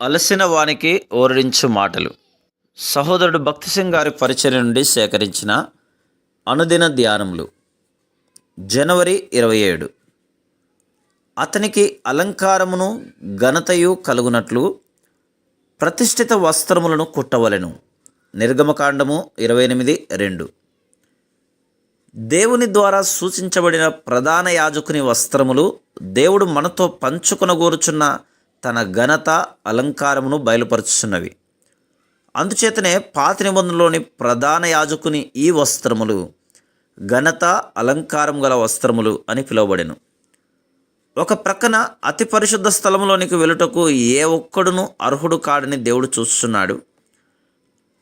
అలసిన వానికి ఓరడించు మాటలు. సహోదరుడు భక్తి సింగ్ గారి పరిచయం నుండి సేకరించిన అనుదిన ధ్యానములు. జనవరి ఇరవై ఏడు. అతనికి అలంకారమును ఘనతయు కలుగునట్లు ప్రతిష్ఠిత వస్త్రములను కుట్టవలెను. నిర్గమకాండము ఇరవై ఎనిమిది రెండు. దేవుని ద్వారా సూచించబడిన ప్రధాన యాజకుని వస్త్రములు దేవుడు మనతో పంచుకొనగోరుచున్న తన ఘనత అలంకారమును బయలుపరుచున్నవి అందుచేతనే పాత నిబంధనలోని ప్రధాన యాజకుని ఈ వస్త్రములు ఘనత అలంకారం గల వస్త్రములు అని పిలువబడెను. ఒక ప్రక్కన అతి పరిశుద్ధ స్థలంలోనికి వెలుటకు ఏ ఒక్కడును అర్హుడు కాడని దేవుడు చూస్తున్నాడు.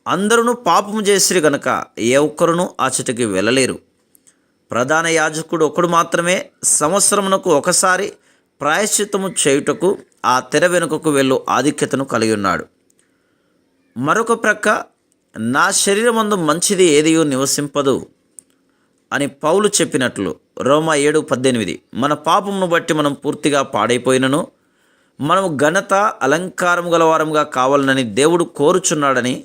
అందరూ పాపము చేసిరి గనక ఏ ఒక్కరును ఆ చెట్టుకి వెళ్ళలేరు. ప్రధాన యాజకుడు ఒకడు మాత్రమే సంవత్సరమునకు ఒకసారి ప్రాయశ్చిత్తము చేయుటకు ఆ తెర వెనుకకు వెళ్ళు ఆధిక్యతను కలిగి ఉన్నాడు మరొక ప్రక్క నా శరీరమందు మంచిది ఏదియో నివసింపదు అని పౌలు చెప్పినట్లు రోమా ఏడు పద్దెనిమిది. మన పాపమును బట్టి మనం పూర్తిగా పాడైపోయినను మనము ఘనత అలంకారం గలవారంగా కావాలనని దేవుడు కోరుచున్నాడని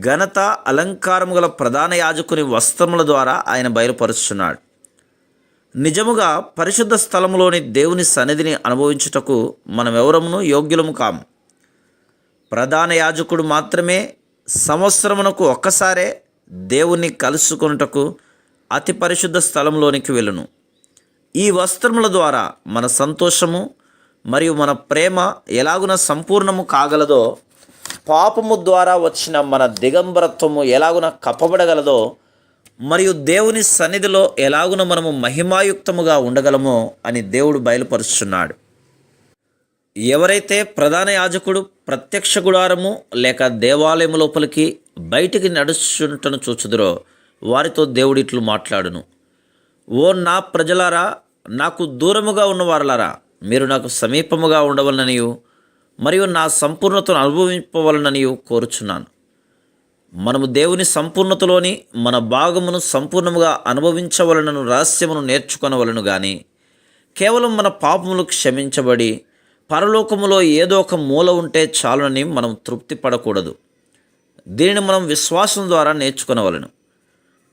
ఘనత అలంకారం గల ప్రధాన యాజకుని వస్త్రముల ద్వారా ఆయన బయలుపరుస్తున్నాడు నిజముగా పరిశుద్ధ స్థలములోని దేవుని సన్నిధిని అనుభవించుటకు మనమెవరమును? యోగ్యులము కాము. ప్రధాన యాజకుడు మాత్రమే సంవత్సరమునకు ఒక్కసారే దేవుణ్ణి కలుసుకొనుటకు అతి పరిశుద్ధ స్థలంలోనికి వెళ్ళును. ఈ వస్త్రముల ద్వారా మన సంతోషము మరియు మన ప్రేమ ఎలాగున సంపూర్ణము కాగలదో పాపము ద్వారా వచ్చిన మన దిగంబరత్వము ఎలాగున కప్పబడగలదో మరియు దేవుని సన్నిధిలో ఎలాగున మనము మహిమాయుక్తముగా ఉండగలమో అని దేవుడు బయలుపరుచున్నాడు ఎవరైతే ప్రధాన యాజకుడు ప్రత్యక్ష గుడారము లేక దేవాలయము లోపలికి బయటికి నడుచుంటను చూచుదురో వారితో దేవుడిట్లు మాట్లాడును. ఓ నా ప్రజలారా నాకు దూరముగా ఉన్నవారలారా మీరు నాకు సమీపముగా ఉండవలననియు మరియు నా సంపూర్ణతను అనుభవింపవలననియు కోరుచున్నాను. మనము దేవుని సంపూర్ణతలోని మన భాగమును సంపూర్ణముగా అనుభవించవలనను రహస్యమును నేర్చుకొనవలను గాని కేవలం మన పాపములు క్షమించబడి పరలోకములో ఏదో ఒక మూల ఉంటే చాలునని మనం తృప్తి పడకూడదు దీనిని మనం విశ్వాసం ద్వారా నేర్చుకునవలను.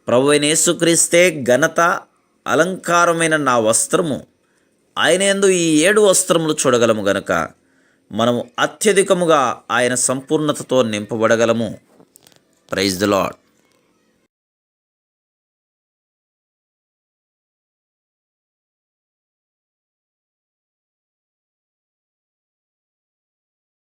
ప్రభు అయిన యేసుక్రీస్తే ఘనత అలంకారమైన నా వస్త్రము ఆయన ఎందు ఈ ఏడు వస్త్రములు చూడగలము గనక మనము అత్యధికముగా ఆయన సంపూర్ణతతో నింపబడగలము. Praise the lord